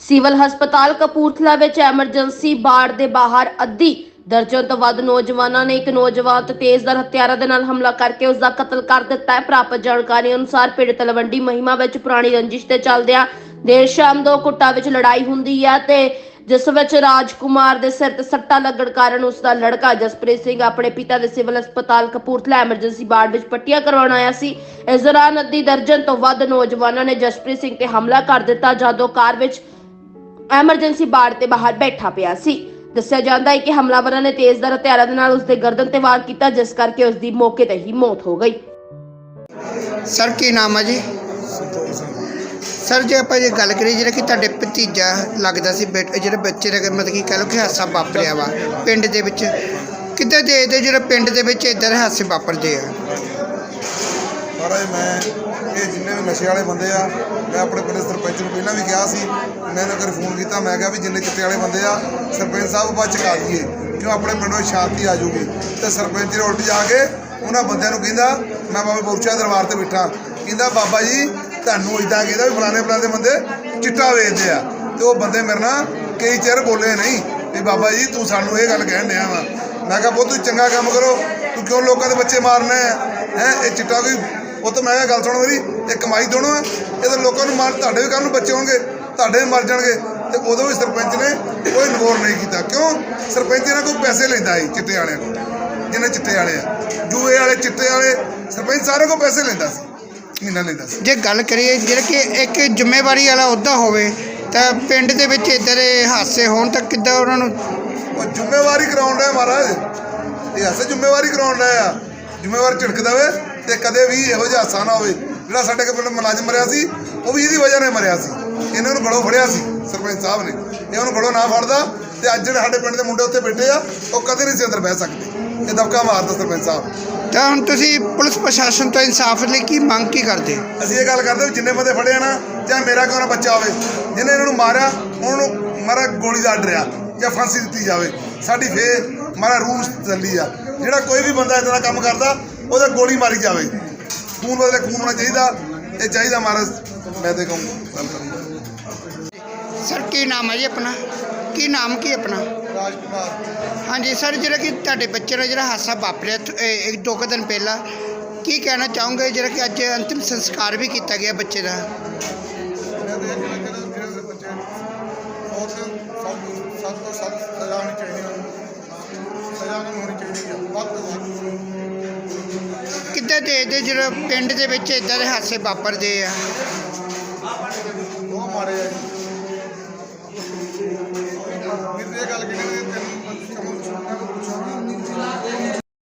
Civil ਹਸਪਤਾਲ ਕਪੂਰਥਲਾ ਵਿੱਚ emergency ਬਾੜ ਦੇ ਬਾਹਰ ਅੱਧੀ ਦਰਜਨ ਤੋਂ ਵੱਧ ਨੌਜਵਾਨਾਂ ਨੇ ਇੱਕ ਨੌਜਵਾਨ ਤੇ ਤੇਜ਼ਧਾਰ ਹਥਿਆਰਾਂ ਦੇ ਨਾਲ ਹਮਲਾ ਕਰਕੇ ਉਸ ਦਾ ਕਤਲ ਕਰ ਦਿੱਤਾ ਹੈ। ਪ੍ਰਾਪਤ ਜਾਣਕਾਰੀ ਅਨੁਸਾਰ ਪਿੰਡ ਤਲਵੰਡੀ ਮਹਿਮਾ ਵਿੱਚ ਪੁਰਾਣੀ ਰੰਜਿਸ਼ ਤੇ ਚੱਲਦਿਆਂ ਦੇਰ ਸ਼ਾਮ ਦੋ ਗੁੱਟਾਂ ਵਿੱਚ ਲੜਾਈ ਹੁੰਦੀ ਹੈ ਤੇ ਜਿਸ ਵਿੱਚ ਰਾਜਕੁਮਾਰ ਦੇ ਸਿਰ ਤੇ ਸੱਟਾ ਲੱਗਣ ਕਾਰਨ ਉਸ ਦਾ ਲੜਕਾ ਜਸਪ੍ਰੀਤ ਸਿੰਘ ਆਪਣੇ ਪਿਤਾ ਦੇ ਸਿਵਲ ਹਸਪਤਾਲ ਕਪੂਰਥਲਾ ਐਮਰਜੈਂਸੀ ਵਾਰਡ ਵਿੱਚ ਪੱਟੀਆਂ ਕਰਵਾਉਣ ਆਇਆ ਸੀ। ਇਸ ਦੌਰਾਨ ਅੱਧੀ ਦਰਜਨ ਤੋਂ ਵੱਧ ਨੌਜਵਾਨਾਂ ਨੇ ਜਸਪ੍ਰੀਤ ਸਿੰਘ ਤੇ ਹਮਲਾ ਕਰ ਦਿੱਤਾ। ਜਦੋਂ ਕਾਰ ਵਿੱਚ ਐਮਰਜੈਂਸੀ ਬਾੜ ਤੇ ਬਾਹਰ ਬੈਠਾ ਪਿਆ ਸੀ। ਦੱਸਿਆ ਜਾਂਦਾ ਹੈ ਕਿ ਹਮਲਾਵਰਾਂ ਨੇ ਤੇਜ਼ਧਾਰ ਹਥਿਆਰਾਂ ਦੇ ਨਾਲ ਉਸ ਦੇ ਗਰਦਨ ਤੇ ਵਾਰ ਕੀਤਾ ਜਿਸ ਕਰਕੇ ਉਸ ਦੀ ਮੌਕੇ ਤੇ ਹੀ ਮੌਤ ਹੋ ਗਈ। ਸਰ ਕੀ ਨਾਮ ਹੈ ਜੀ? ਸਰ ਜੇ ਆਪਾਂ ਇਹ ਗੱਲ ਕਰੀਏ ਜਿਹੜਾ ਕਿ ਤੁਹਾਡੇ ਭਤੀਜਾ ਲੱਗਦਾ ਸੀ ਬੇਟ- ਜਿਹੜੇ ਬੱਚੇ ਦਾ ਮਤਲਬ ਕਿ ਕਹਿ ਲਓ ਕਿ ਹਾਦਸਾ ਵਾਪਰਿਆ ਵਾ ਪਿੰਡ ਦੇ ਵਿੱਚ ਕਿੱਦਾਂ ਦੇਖਦੇ ਜਿਹੜੇ ਪਿੰਡ ਦੇ ਵਿੱਚ ਇਦਾਂ ਦੇ ਹਾਦਸੇ ਵਾਪਰਦੇ ਆ? ਮਹਾਰਾਜ ਮੈਂ ਇਹ ਜਿੰਨੇ ਵੀ ਨਸ਼ੇ ਵਾਲੇ ਬੰਦੇ ਆ, ਮੈਂ ਆਪਣੇ ਪਿੰਡ ਸਰਪੰਚ ਨੂੰ ਪਹਿਲਾਂ ਵੀ ਕਿਹਾ ਸੀ, ਮੈਂ ਇਹਨਾਂ ਕਰ ਫੋਨ ਕੀਤਾ, ਮੈਂ ਕਿਹਾ ਵੀ ਜਿੰਨੇ ਚਿੱਟੇ ਵਾਲੇ ਬੰਦੇ ਆ, ਸਰਪੰਚ ਸਾਹਿਬ ਬਾਅਦ ਚਕਾ ਦਈਏ, ਕਿਉਂ ਆਪਣੇ ਪਿੰਡੋਂ ਸ਼ਾਂਤੀ ਆ ਜਾਊਗੀ। ਤੇ ਸਰਪੰਚ ਨੇ ਉਲਟ ਜਾ ਕੇ ਉਹਨਾਂ ਬੰਦਿਆਂ ਨੂੰ ਕਹਿੰਦਾ, ਮੈਂ ਬਾਬਾ ਬੋਰਚਾ ਦਰਬਾਰ ਤੇ ਬੈਠਾ। ਕਹਿੰਦਾ, ਬਾਬਾ ਜੀ, ਤੁਹਾਨੂੰ ਇਦਾਂ ਕਹਿੰਦਾ ਵੀ ਫਲਾਣੇ ਫਲਾਣੇ ਬੰਦੇ ਚਿੱਟਾ ਵੇਚਦੇ ਆ। ਤੇ ਉਹ ਬੰਦੇ ਮੇਰੇ ਨਾਲ ਕਈ ਚਿਰ ਬੋਲੇ ਨਹੀਂ, ਵੀ ਬਾਬਾ ਜੀ, ਤੂੰ ਸਾਨੂੰ ਇਹ ਗੱਲ ਕਹਿਣ ਡਿਆ ਵਾ। ਮੈਂ ਕਿਹਾ ਬਹੁਤ ਤੁਸੀਂ ਚੰਗਾ ਕੰਮ ਕਰੋ। ਤੂੰ ਕਿਉਂ ਲੋਕਾਂ ਦੇ ਬੱਚੇ ਮਾਰਨਾ ਆ? ਹੈ, ਇਹ ਚਿੱਟਾ ਕੋਈ ਉਹ ਤਾਂ ਮੈਂ ਗੱਲ ਸੁਣ ਮੇਰੀ ਇਹ ਕਮਾਈ ਦੋਣੋ ਆ ਇਹ ਤਾਂ ਲੋਕਾਂ ਨੂੰ ਮਾਰ ਤੁਹਾਡੇ ਵੀ ਕੱਲ੍ਹ ਨੂੰ ਬੱਚੇ ਹੋਣਗੇ ਤੁਹਾਡੇ ਵੀ ਮਰ ਜਾਣਗੇ। ਤੇ ਉਦੋਂ ਵੀ ਸਰਪੰਚ ਨੇ ਕੋਈ ਇਨਵੋਰ ਨਹੀਂ ਕੀਤਾ। ਕਿਉਂ? ਸਰਪੰਚ ਇਹਨਾਂ ਕੋਲ ਪੈਸੇ ਲੈਂਦਾ ਸੀ ਚਿੱਟੇ ਵਾਲਿਆਂ ਕੋਲ। ਜਿਹਨੇ ਚਿੱਟੇ ਵਾਲੇ ਆ। ਜੂਏ ਵਾਲੇ ਚਿੱਟੇ ਵਾਲੇ ਸਰਪੰਚ ਸਾਰੇ ਕੋਲ ਪੈਸੇ ਲੈਂਦਾ ਸੀ ਮਹੀਨਾ ਲੈਂਦਾ ਸੀ। ਜੇ ਗੱਲ ਕਰੀਏ ਜਿਹੜਾ ਕਿ ਇੱਕ ਜ਼ਿੰਮੇਵਾਰੀ ਵਾਲਾ ਅਹੁਦਾ ਹੋਵੇ ਤਾਂ ਪਿੰਡ ਦੇ ਵਿੱਚ ਇਦਾਂ ਦੇ ਹਾਦਸੇ ਹੋਣ ਤਾਂ ਕਿੱਦਾਂ ਉਹਨਾਂ ਨੂੰ ਉਹ ਜ਼ਿੰਮੇਵਾਰੀ ਕਰਾਉਣ ਦਾ ਮਹਾਰਾਜ। ਇਹ ਐਸੇ ਜ਼ਿੰਮੇਵਾਰੀ ਕਰਾਉਣ ਦਾ ਆ। ਜ਼ਿੰਮੇਵਾਰ ਝਿੜਕ ਦੇਵੇ ਤੇ ਕਦੇ ਵੀ ਇਹੋ ਜਿਹਾ ਹਾਸਾ ਨਾ ਹੋਵੇ। ਜਿਹੜਾ ਸਾਡੇ ਕੋਲ ਮੁਲਾਜ਼ਮ ਮਰਿਆ ਸੀ ਉਹ ਵੀ ਇਹਦੀ ਵਜ੍ਹਾ ਨਾਲ ਮਰਿਆ ਸੀ। ਇਹਨਾਂ ਨੂੰ ਗੜੋਂ ਫੜਿਆ ਸੀ ਸਰਪੰਚ ਸਾਹਿਬ ਨੇ। ਇਹ ਉਹਨੂੰ ਗੜੋਂ ਨਾ ਫੜਦਾ ਤੇ ਅੱਜ ਜਿਹੜੇ ਸਾਡੇ ਪਿੰਡ ਦੇ ਮੁੰਡੇ ਉੱਥੇ ਬੈਠੇ ਆ ਉਹ ਕਦੇ ਨਹੀਂ ਸੀ ਅੰਦਰ ਬਹਿ ਸਕਦੇ। ਇਹ ਦਬਕਾ ਮਾਰਦਾ ਸਰਪੰਚ ਸਾਹਿਬ। ਤਾਂ ਹੁਣ ਤੁਸੀਂ ਪੁਲਿਸ ਪ੍ਰਸ਼ਾਸਨ ਤੋਂ ਇਨਸਾਫ ਲਈ ਕੀ ਮੰਗ ਕੀ ਕਰਦੇ? ਅਸੀਂ ਇਹ ਗੱਲ ਕਰਦੇ ਜਿੰਨੇ ਬੰਦੇ ਫੜੇ ਆ ਨਾ ਚਾਹੇ ਮੇਰਾ ਨਾ ਬੱਚਾ ਹੋਵੇ ਜਿਹਨੇ ਇਹਨਾਂ ਨੂੰ ਮਾਰਿਆ ਉਹਨਾਂ ਨੂੰ ਮਾਰਾ ਗੋਲੀ ਦਾ ਆਰਡਰ ਆ ਜਾਂ ਫਾਂਸੀ ਦਿੱਤੀ ਜਾਵੇ। ਸਾਡੀ ਫੇਰ ਮਾਰਾ ਰੂਲਸ ਚੱਲੀ ਆ। ਜਿਹੜਾ ਕੋਈ ਵੀ ਬੰਦਾ ਇਦਾਂ ਦਾ ਕੰਮ ਕਰਦਾ ਉਹਦਾ ਗੋਲੀ ਮਾਰੀ ਜਾਵੇ। ਖੂਨ ਬਦਲੇ ਖੂਨ ਹੋਣਾ ਚਾਹੀਦਾ। ਇਹ ਚਾਹੀਦਾ ਮਾਰਾ ਮੈਂ ਤੇ ਕਹੂੰ ਸਰ ਕੀ ਨਾਮ ਹੈ ਜੀ ਆਪਣਾ? ਕੀ ਨਾਮ ਕੀ ਆਪਣਾ? ਰਾਜਕੁਮਾਰ। ਹਾਂਜੀ ਸਰ ਜਿਹੜਾ ਕਿ ਤੁਹਾਡੇ ਬੱਚੇ ਦਾ ਜਿਹੜਾ ਹਾਦਸਾ ਵਾਪਰਿਆ ਇੱਕ ਦੋ ਕੁ ਦਿਨ ਪਹਿਲਾਂ ਕੀ ਕਹਿਣਾ ਚਾਹੋਗੇ? ਜਿਹੜਾ ਕਿ ਅੱਜ ਅੰਤਿਮ ਸੰਸਕਾਰ ਵੀ ਕੀਤਾ ਗਿਆ ਬੱਚੇ ਦਾ। ਤੇ ਸਭ ਸਜ਼ਾ ਹੋਣੀ ਚਾਹੀਦੀ ਹੈ। ਸਜ਼ਾ ਹੋਣੀ ਚਾਹੀਦੀ ਹੈ ਵੱਧਦੇ ਦੇਖਦੇ ਜਦੋਂ ਪਿੰਡ ਦੇ ਵਿੱਚ ਇਦਾਂ ਦੇ ਹਾਸੇ ਵਾਪਰਦੇ ਆ।